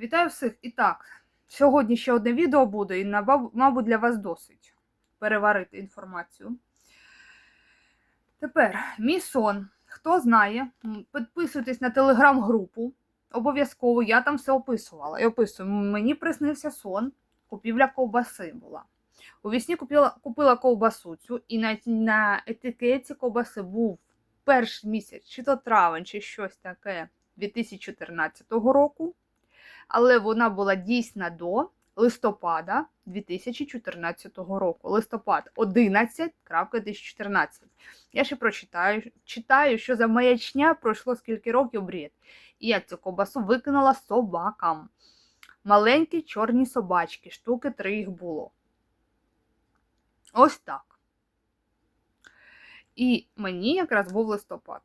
Вітаю всіх! І так, сьогодні ще одне відео буде, і, мабуть, для вас досить переварити інформацію. Тепер, мій сон. Хто знає, підписуйтесь на телеграм-групу. Обов'язково я там все описувала. І описую. Мені приснився сон, купівля ковбаси була. У вісні купила, купила ковбасу цю, і на, на етикеті ковбаси був перший місяць, чи то травень, чи щось таке 2014 року але вона була дійсна до листопада 2014 року. Листопад 11.2014. Я ще прочитаю, читаю, що за маячня пройшло скільки років бред. І я цю ковбасу викинула собакам. Маленькі чорні собачки, штуки три їх було. Ось так. І мені якраз був листопад.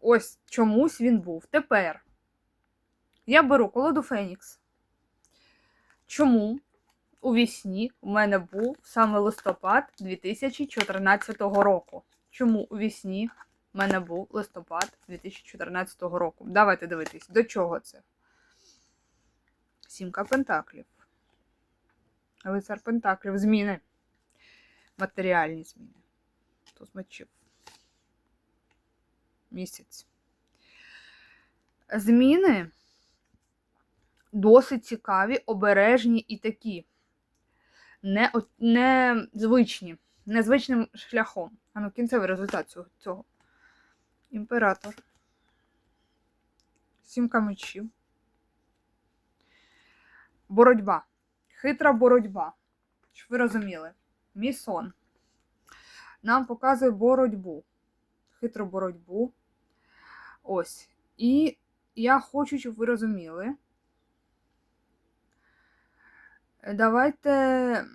Ось чомусь він був. Тепер. Я беру колоду Фенікс. Чому у вісні у мене був саме листопад 2014 року? Чому у вісні у мене був листопад 2014 року? Давайте дивитись, до чого це? Сімка Пентаклів. Лицар Пентаклів. Зміни. Матеріальні зміни. Туз мечів. Місяць. Зміни досить цікаві, обережні і такі не, незвичні, незвичним шляхом. А ну, кінцевий результат цього. цього. Імператор. Сімка мечів. Боротьба. Хитра боротьба. Щоб ви розуміли. Мій сон. Нам показує боротьбу. Хитру боротьбу. Ось. І я хочу, щоб ви розуміли. Давайте.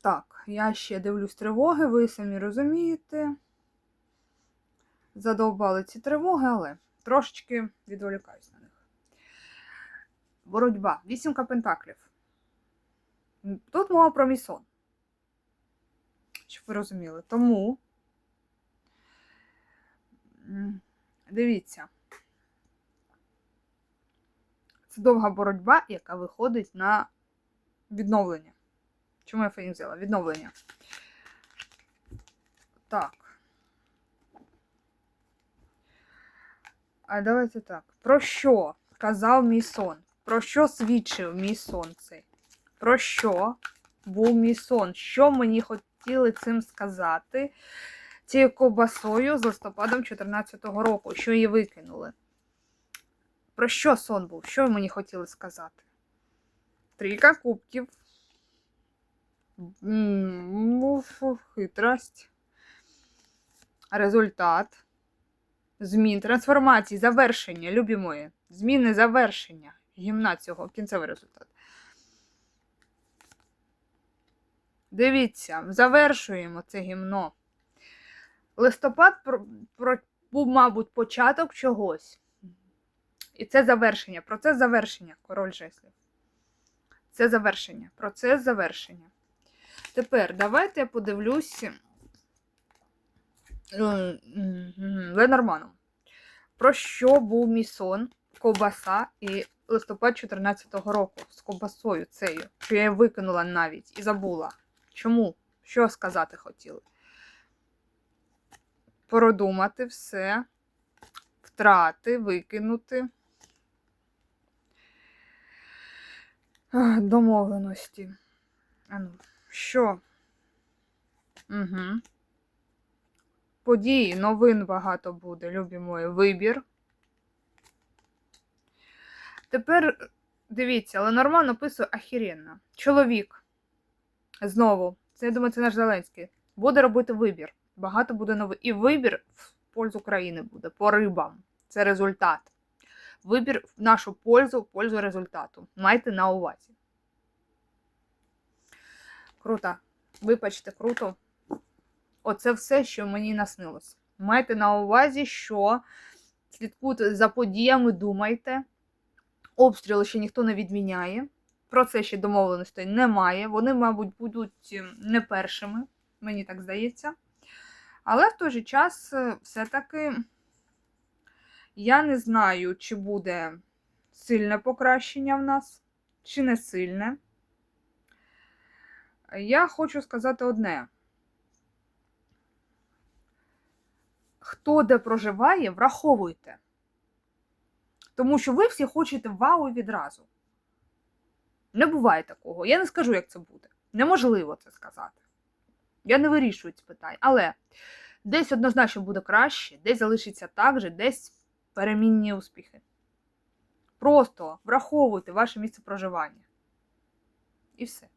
Так, я ще дивлюсь тривоги, ви самі розумієте. Задовбали ці тривоги, але трошечки відволікаюсь на них. Боротьба. Вісімка пентаклів. Тут мова про мій сон. Щоб ви розуміли. Тому. Дивіться. Це довга боротьба, яка виходить на відновлення. Чому я фейн взяла? Відновлення. Так. А давайте так. Про що казав мій сон? Про що свідчив мій сон цей? Про що був мій сон? Що мені хотіли цим сказати? Цією ковбасою з листопадом 2014 року, що її викинули. Про що сон був? Що мені хотіли сказати? Трійка кубків. Ну, Хитрость. Результат. Змін, трансформації, завершення, любі мої. Зміни завершення. Гімна цього, кінцевий результат. Дивіться, завершуємо це гімно. Листопад про, про, був, мабуть, початок чогось. І це завершення. Процес завершення, король жеслів. Це завершення. Процес завершення. Тепер давайте я подивлюся е, Ленорманом. Про що був мій сон, ковбаса і листопад 2014 року з ковбасою цією, що я викинула навіть і забула. Чому? Що сказати хотіли? Продумати все, втрати, викинути. Домовленості. Ану, що? Угу. Події, новин багато буде, любі мої. Вибір. Тепер дивіться, але нормально описує ахіренно. Чоловік. Знову, це я думаю, це наш Зеленський. Буде робити вибір. Багато буде новин. І вибір в пользу країни буде по рибам. Це результат. Вибір в нашу пользу, в пользу результату. Майте на увазі. Круто. Вибачте, круто. Оце все, що мені наснилось. Майте на увазі, що слідкуйте за подіями, думайте. Обстріли ще ніхто не відміняє. Про це ще домовленостей немає. Вони, мабуть, будуть ем, не першими, мені так здається. Але в той же час, е, все-таки, я не знаю, чи буде сильне покращення в нас, чи не сильне. Я хочу сказати одне. Хто де проживає, враховуйте. Тому що ви всі хочете вау відразу. Не буває такого. Я не скажу, як це буде. Неможливо це сказати. Я не вирішую ці питання. Але десь однозначно буде краще, десь залишиться так же, десь перемінні успіхи. Просто враховуйте ваше місце проживання. І все.